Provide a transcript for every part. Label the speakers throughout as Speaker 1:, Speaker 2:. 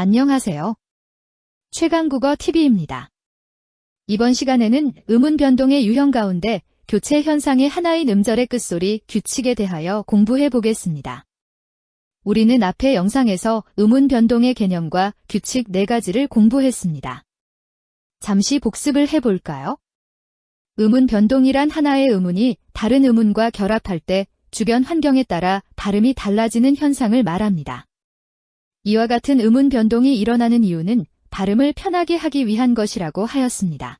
Speaker 1: 안녕하세요. 최강국어 TV입니다. 이번 시간에는 음운 변동의 유형 가운데 교체 현상의 하나인 음절의 끝소리 규칙에 대하여 공부해 보겠습니다. 우리는 앞의 영상에서 음운 변동의 개념과 규칙 네 가지를 공부했습니다. 잠시 복습을 해볼까요? 음운 변동이란 하나의 음운이 다른 음운과 결합할 때 주변 환경에 따라 발음이 달라지는 현상을 말합니다. 이와 같은 음운 변동이 일어나는 이유는 발음을 편하게 하기 위한 것이라고 하였습니다.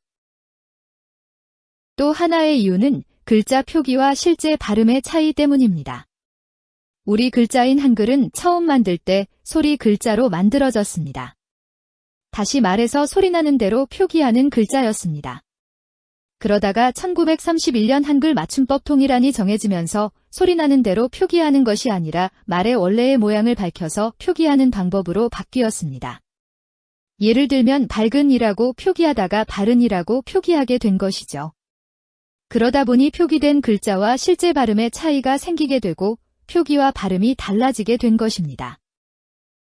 Speaker 1: 또 하나의 이유는 글자 표기와 실제 발음의 차이 때문입니다. 우리 글자인 한글은 처음 만들 때 소리 글자로 만들어졌습니다. 다시 말해서 소리나는 대로 표기하는 글자였습니다. 그러다가 1931년 한글 맞춤법 통일안이 정해지면서 소리나는 대로 표기하는 것이 아니라 말의 원래의 모양을 밝혀서 표기하는 방법으로 바뀌었습니다. 예를 들면 밝은이라고 표기하다가 바른이라고 표기하게 된 것이죠. 그러다 보니 표기된 글자와 실제 발음의 차이가 생기게 되고 표기와 발음이 달라지게 된 것입니다.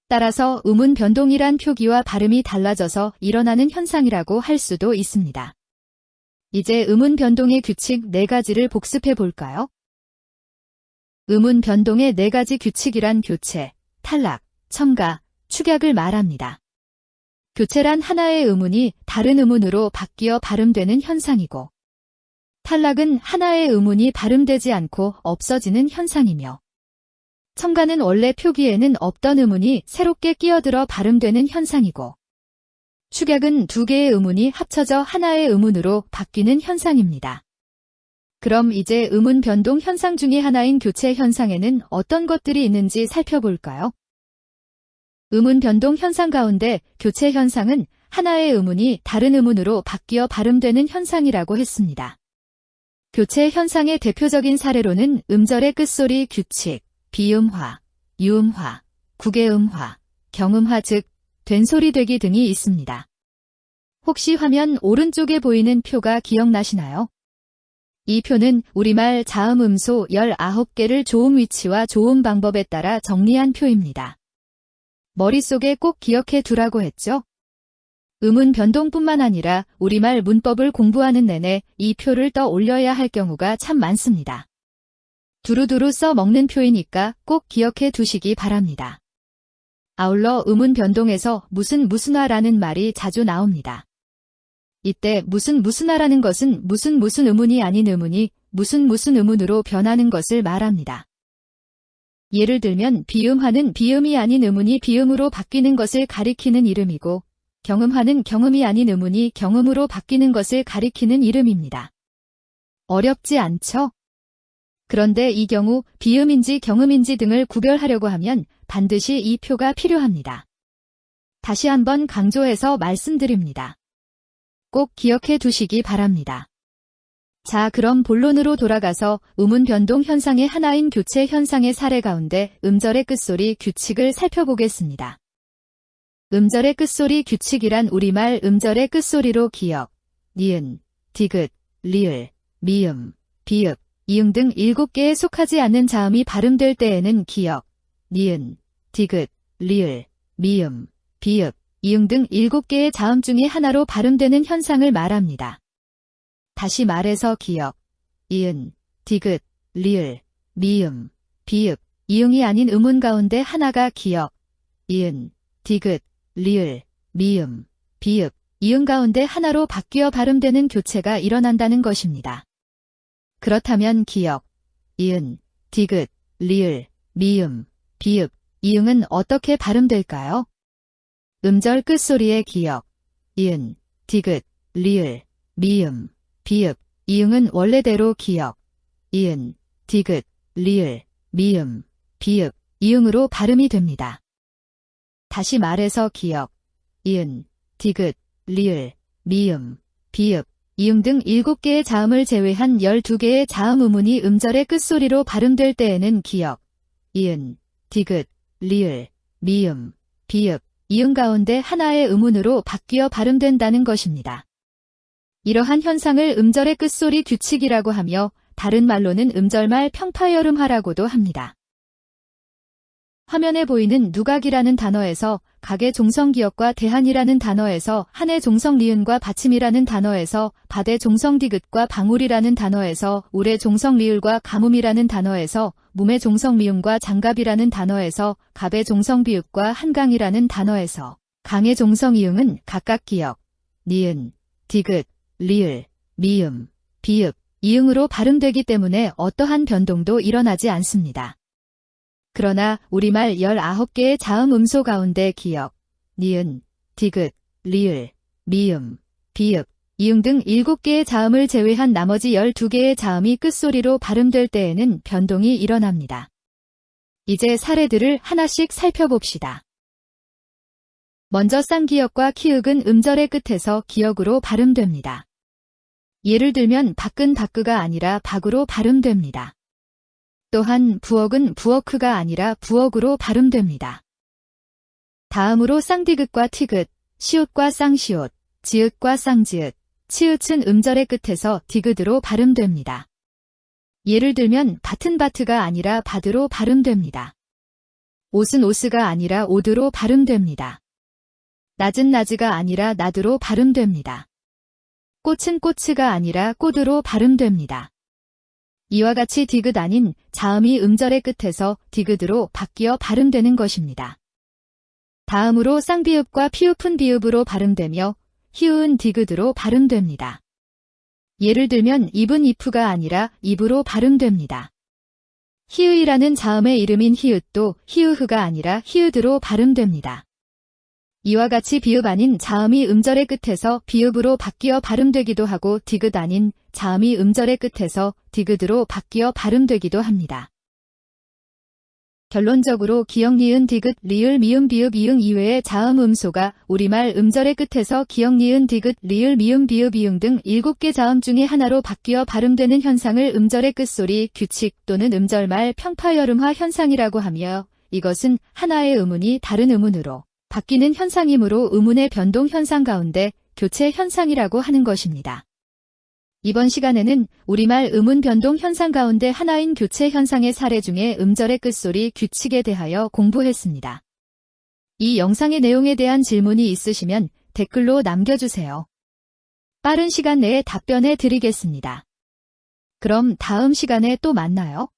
Speaker 1: 따라서 음운 변동이란 표기와 발음이 달라져서 일어나는 현상이라고 할 수도 있습니다. 이제 음운 변동의 규칙 4가지를 복습해 볼까요? 음운 변동의 4가지 규칙이란 교체, 탈락, 첨가, 축약을 말합니다. 교체란 하나의 음운이 다른 음운으로 바뀌어 발음되는 현상이고, 탈락은 하나의 음운이 발음되지 않고 없어지는 현상이며, 첨가는 원래 표기에는 없던 음운이 새롭게 끼어들어 발음되는 현상이고, 축약은 두 개의 음운이 합쳐져 하나의 음운으로 바뀌는 현상입니다. 그럼 이제 음운 변동 현상 중의 하나인 교체 현상에는 어떤 것들이 있는지 살펴볼까요? 음운 변동 현상 가운데 교체 현상은 하나의 음운이 다른 음운으로 바뀌어 발음되는 현상이라고 했습니다. 교체 현상의 대표적인 사례로는 음절의 끝소리 규칙, 비음화, 유음화, 국외음화, 경음화 즉 된소리 되기 등이 있습니다. 혹시 화면 오른쪽에 보이는 표가 기억나시나요? 이 표는 우리말 자음 음소 19개를 조음 위치와 조음 방법에 따라 정리한 표입니다. 머릿속에 꼭 기억해 두라고 했죠? 음운 변동뿐만 아니라 우리말 문법을 공부하는 내내 이 표를 떠 올려야 할 경우가 참 많습니다. 두루두루 써 먹는 표이니까 꼭 기억해 두시기 바랍니다. 아울러 음운 변동에서 무슨 무슨화라는 말이 자주 나옵니다. 이때 무슨 무슨화라는 것은 무슨 무슨 음운이 아닌 음운이 무슨 무슨 음운으로 변하는 것을 말합니다. 예를 들면 비음화는 비음이 아닌 음운이 비음으로 바뀌는 것을 가리키는 이름이고 경음화는 경음이 아닌 음운이 경음으로 바뀌는 것을 가리키는 이름입니다. 어렵지 않죠? 그런데 이 경우 비음인지 경음인지 등을 구별하려고 하면 반드시 이 표가 필요합니다. 다시 한번 강조해서 말씀드립니다. 꼭 기억해 두시기 바랍니다. 자, 그럼 본론으로 돌아가서 음운 변동 현상의 하나인 교체 현상의 사례 가운데 음절의 끝소리 규칙을 살펴보겠습니다. 음절의 끝소리 규칙이란 우리말 음절의 끝소리로 기역, 니은, 디귿, 리을, 미음, 비읍, 이응 등 7개에 속하지 않는 자음이 발음될 때에는 기역, 니은, 디귿, 리을, 미음, 비읍, 이응 등 7개의 자음 중의 하나로 발음되는 현상을 말합니다. 다시 말해서 기역, 이은, 디귿, 리을, 미음, 비읍, 이응이 아닌 음운 가운데 하나가 기역, 이은, 디귿, 리을, 미음, 비읍, 이응 가운데 하나로 바뀌어 발음되는 교체가 일어난다는 것입니다. 그렇다면 기역, 이은, 디귿, 리을, 미음, 비읍, 이응은 어떻게 발음될까요? 음절 끝소리의 기역, 이은, 디귿, 리을, 미음, 비읍, 이응은 원래대로 기역, 이은, 디귿, 리을, 미음, 비읍, 이응으로 발음이 됩니다. 다시 말해서 기역, 이은, 디귿, 리을, 미음, 비읍, 이응 등 7개의 자음을 제외한 12개의 자음 음운이 음절의 끝소리로 발음될 때에는 기역, 이은, 디귿, 리을, 미음, 비읍, 이응 가운데 하나의 음운으로 바뀌어 발음된다는 것입니다. 이러한 현상을 음절의 끝소리 규칙이라고 하며 다른 말로는 음절말 평파여름하라고도 합니다. 화면에 보이는 누각이라는 단어에서 각의 종성기역과 대한이라는 단어에서 한의 종성리은과 받침이라는 단어에서 받의 종성디귿과 방울이라는 단어에서 울의 종성리을과 가뭄이라는 단어에서 몸의 종성미음과 장갑이라는 단어에서 갑의 종성비읍과 한강이라는 단어에서 강의 종성이응은 각각 기역, 니은, 디귿, 리을, 미음, 비읍, 이응으로 발음되기 때문에 어떠한 변동도 일어나지 않습니다. 그러나 우리말 19개의 자음 음소 가운데 기역, 니은, 디귿, 리을, 미음, 비읍, 이응 등 7개의 자음을 제외한 나머지 12개의 자음이 끝소리로 발음될 때에는 변동이 일어납니다. 이제 사례들을 하나씩 살펴봅시다. 먼저 쌍기역과 키읔은 음절의 끝에서 기역으로 발음됩니다. 예를 들면 밖은 바크가 아니라 박으로 발음됩니다. 또한 부엌은 부엌크가 아니라 부엌으로 발음됩니다. 다음으로 쌍디귿과 티귿, 시옷과 쌍시옷, 지읒과 쌍지읒, 치읒은 음절의 끝에서 디귿으로 발음됩니다. 예를 들면 밭은 바트가 아니라 바드로 발음됩니다. 옷은 오스가 아니라 오드로 발음됩니다. 낮은 나즈가 아니라 나드로 발음됩니다. 꽃은 꼬츠가 아니라 꼬드로 발음됩니다. 이와 같이 디귿 아닌 자음이 음절의 끝에서 디귿으로 바뀌어 발음되는 것입니다. 다음으로 쌍비읍과 피읍은 비읍으로 발음되며 히읗은 디귿으로 발음됩니다. 예를 들면 입은 이프가 아니라 입으로 발음됩니다. 히읗이라는 자음의 이름인 히읗도 히읗가 아니라 히읗으로 발음됩니다. 이와 같이 비읍 아닌 자음이 음절의 끝에서 비읍으로 바뀌어 발음되기도 하고 디귿 아닌 자음이 음절의 끝에서 디귿으로 바뀌어 발음되기도 합니다. 결론적으로 기역 니은 디귿 리을 미음 비읍 이응 이외의 자음 음소가 우리말 음절의 끝에서 기역 니은 디귿 리을 미음 비읍 이응 등 7개 자음 중에 하나로 바뀌어 발음되는 현상을 음절의 끝소리 규칙 또는 음절말 평파여름화 현상이라고 하며 이것은 하나의 음운이 다른 음운으로 바뀌는 현상이므로 음운의 변동 현상 가운데 교체 현상이라고 하는 것입니다. 이번 시간에는 우리말 음운 변동 현상 가운데 하나인 교체 현상의 사례 중에 음절의 끝소리 규칙에 대하여 공부했습니다. 이 영상의 내용에 대한 질문이 있으시면 댓글로 남겨주세요. 빠른 시간 내에 답변해 드리겠습니다. 그럼 다음 시간에 또 만나요.